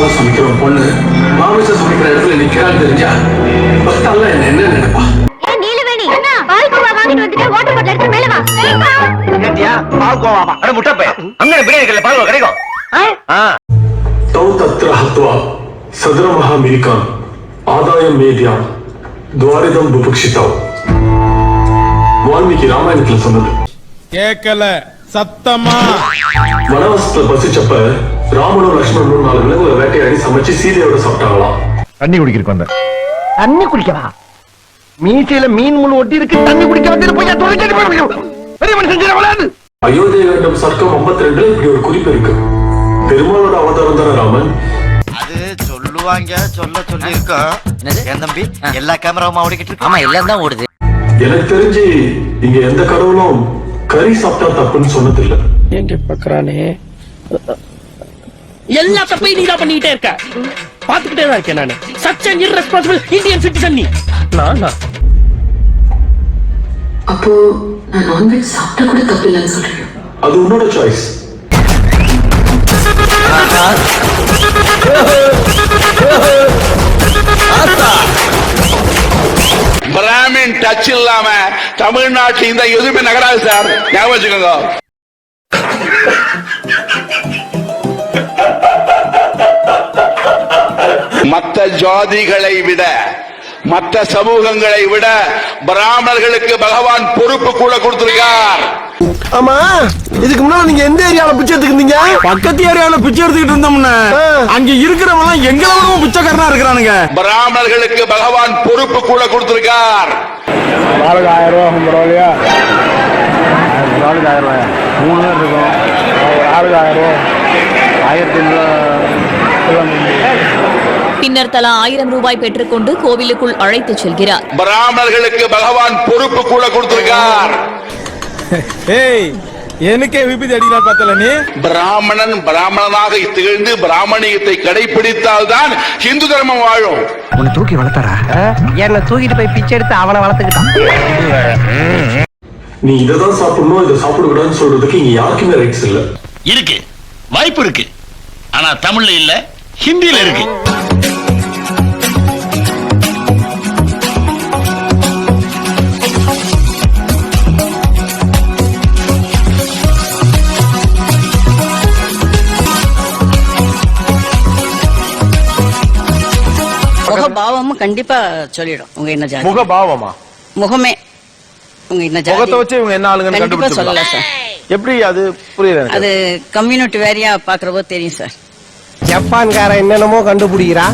மாமிசம் சமைக்கிற பொண்ணு. மாமிசம் சமைக்கிற இடத்துல நிக்கிறான்னு தெரிஞ்சா பக்தெல்லாம் என்ன என்ன நினைப்பா? சதுரமஹா ஆதாயம் மேதியான் துவாரிதம் புபுக்ஷிதாம் வால்மீகி ராமாயணத்துல சொன்னது. கேட்கல சத்தமா? வனவாசத்துல பசிச்சப்ப ராமனும் லட்சுமணனும் நாலு விலங்குகளை வேட்டையாடி சமைச்சு சீதையோட சாப்பிட்டாங்களாம் தண்ணி குடிக்கிறதுக்கு வந்தேன். தண்ணி குடிக்கவா? மீசையில மீன் முள் ஒட்டி இருக்கு தண்ணி குடிக்க வந்து போய் பெரிய மனுஷன் வளாது அயோத்திய கண்டம் சர்க்கம் 52 ரெண்டுல இப்படி ஒரு குறிப்பு இருக்கு. பெருமாளோட அவதாரம் தானே ராமன்? அது சொல்லுவாங்க சொல்ல சொல்லி இருக்கோம் என் தம்பி? எல்லா கேமராவும் ஓடிக்கிட்டு இருக்கு? ஆமா எல்லாம் தான் ஓடுது. எனக்கு தெரிஞ்சு இங்க எந்த கடவுளும் கறி சாப்பிட்டா தப்புன்னு சொன்னதில்லை. எங்க பாக்குறானே? எல்லா தப்பையும் நீ தான் பண்ணிக்கிட்டே இருக்க. பாத்துக்கிட்டே தான் இருக்கேன் நானு. சச் irresponsible இந்தியன் சிட்டிசன் நீ. நானா அப்போ நான் நான்வெஜ் சாப்பிட்டா கூட தப்பு இல்லைன்னு சொல்றேன் அது உன்னோட சாய்ஸ் பிராமின் டச் இல்லாம தமிழ்நாட்டில் இந்த எதுவுமே நகராது சார். ஞாபகம் வச்சுக்கோங்க. மற்ற ஜாதிகளை விட மற்ற சமூகங்களை விட பிராமணர்களுக்கு பகவான் பொறுப்பு கூட கொடுத்திருக்கார். ஆமா இதுக்கு முன்னால நீங்க எந்த ஏரியால பிச்சை எடுத்துக்கிட்டீங்க பக்கத்து ஏரியால பிச்சை எடுத்துக்கிட்டு இருந்தோம்னா அங்க இருக்கிறவங்க எல்லாம் எங்களை விடவும் பிச்சைக்காரனா இருக்கிறானுங்க. பிராமணர்களுக்கு பகவான் பொறுப்பு கூட கொடுத்திருக்கார். ஆளுக்கு ஆயிரம் ரூபா பரவாயில்லையா ஆளுக்கு ஆயிரம் ரூபாயா. மூணு பேர் இருக்கும். ஆளுக்கு ஆயிரம் ரூபா ஆயிரத்தி பின்னர் தலா ஆயிரம் ரூபாய் பெற்றுக்கொண்டு கோவிலுக்குள் அழைத்துச் செல்கிறார். பிராமணர்களுக்கு பகவான் பொறுப்பு கூட கொடுத்திருக்கார். ஏய் எனக்கே விபத்து அடிக்கிறார் பார்த்தல நீ? பிராமணன் பிராமணனாக திகழ்ந்து பிராமணியத்தை கடைபிடித்தால்தான் ஹிந்து தர்மம் வாழும். உன்னை தூக்கி வளர்த்தாரா? என்ன தூக்கிட்டு போய் பிச்சை எடுத்து அவனை வளர்த்துக்கிட்டான். நீ இதை தான் சாப்பிடணும் இதை சாப்பிடக்கூடாதுன்னு சொல்றதுக்கு இங்க யாருக்குமே ரைட்ஸ் இல்ல. இருக்கு. வாய்ப்பு இருக்கு. ஆனா தமிழ்ல இல்ல ஹிந்தியில இருக்கு. முகபாவமும் கண்டிப்பா சொல்லிடும். உங்க என்ன ஜாதி. முகபாவமா? முகமே. உங்க என்ன ஜாதி. முகத்தை வச்சு இவங்க என்ன ஆளுங்கன்னு கண்டிப்பா சொல்லல கண்டுபிடிச்சிடலாம் சார். எப்படி அது புரியல அது கம்யூனிட்டி வேரியா பாக்குறப்போ தெரியும் சார். ஜப்பான்காரன் என்னென்னமோ கண்டுபிடிக்கிறா.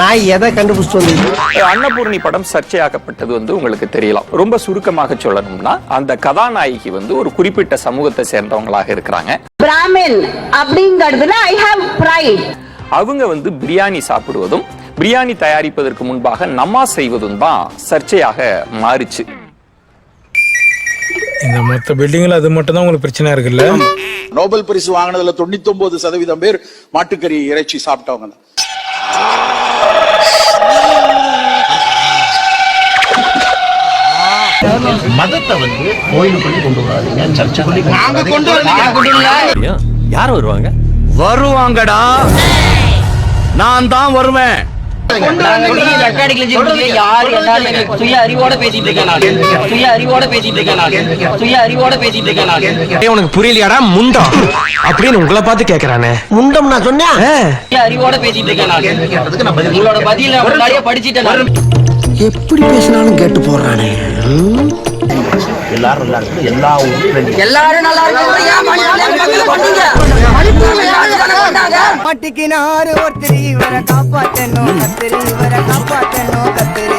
நான் எதை கண்டுபிடிச்சிட்டு வந்து அன்னபூர்ணி படம் சர்ச்சையாக்கப்பட்டது வந்து உங்களுக்கு தெரியலாம். ரொம்ப சுருக்கமாக சொல்லணும்னா அந்த கதாநாயகி வந்து ஒரு குறிப்பிட்ட சமூகத்தை சேர்ந்தவங்களாக இருக்கிறாங்க. பிராமின் அப்படிங்கிறதுல ஐ ஹாவ் பிரைட் அவங்க வந்து பிரியாணி சாப்பிடுவதும் பிரியாணி தயாரிப்பதற்கு முன்பாக நமாஸ் செய்வதும் தான் சர்ச்சையாக மாறிச்சு. இந்த மொத்த பில்டிங்ல அது மட்டும் தான் உங்களுக்கு பிரச்சனை இருக்குல்ல? நோபல் பரிசு வாங்கினதுல தொண்ணூத்தி ஒன்பது சதவீதம் பேர் மாட்டுக்கறி இறைச்சி சாப்பிட்டவங்க தான். மதத்தை வந்து கோயிலுக்குள்ளே கொண்டு வராதீங்க சர்ச்சைக்குள்ளே யார் வருவாங்க? வருவாங்கடா. நான் தான் வருவேன். யார் என்ன சுய அறிவோட பேசிட்டு இருக்கேன் நான். சுய அறிவோட பேசிட்டு இருக்கேன் நான். சுய அறிவோட பேசிட்டு இருக்கேன் நான். உனக்கு புரியலையாடா? முண்டம் அப்படின்னு உங்களை பார்த்து கேக்குறானே. முண்டம் நான் சொன்னேன். அறிவோட பேசிட்டு இருக்கேன் உங்களோட பதில முன்னாடியே படிச்சிட்டேன். எப்படி பேசினாலும் கேட்டு போடுறானே எல்லாரும் நல்லா இருக்கு எல்லா ஊரும் எல்லாரும் நல்லா பண்ணீங்க மாட்டிக்கினாரு ஒருத்தர் இவரை காப்பாத்தணும் கத்திரி இவரை காப்பாத்தணும் கத்திரி.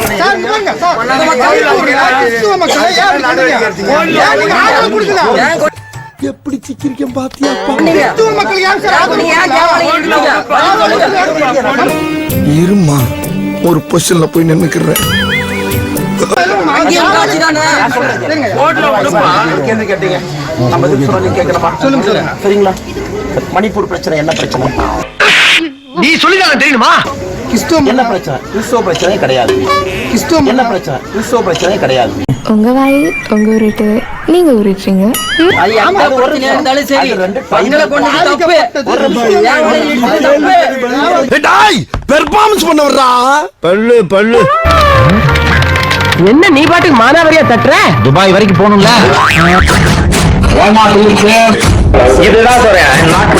எப்படி சிக்கிரிக்கம் பாத்தியாப்பா இருமா ஒரு பொசிஷன்ல போய் நின்னுக்கிறேன் சரிங்களா? மணிப்பூர் பிரச்சனை என்ன பிரச்சனை? நீ சொல்லிதான் தெரியுமா? கிறிஸ்துவம் என்ன பிரச்சனை? கிறிஸ்துவ பிரச்சனை கிடையாது. கிறிஸ்துவம் என்ன பிரச்சனை? கிறிஸ்துவ பிரச்சனை கிடையாது. உங்க வாய் உங்க ஊருட்டு நீங்க தப்பு. பெர்ஃபார்மன்ஸ் பண்ண வர்றா பல்லு பல்லு. என்ன நீ பாட்டுக்கு மானாவரியா தட்டுற? துபாய் வரைக்கும் போகணும்ல? இதுதான் சொல்றேன் நாட்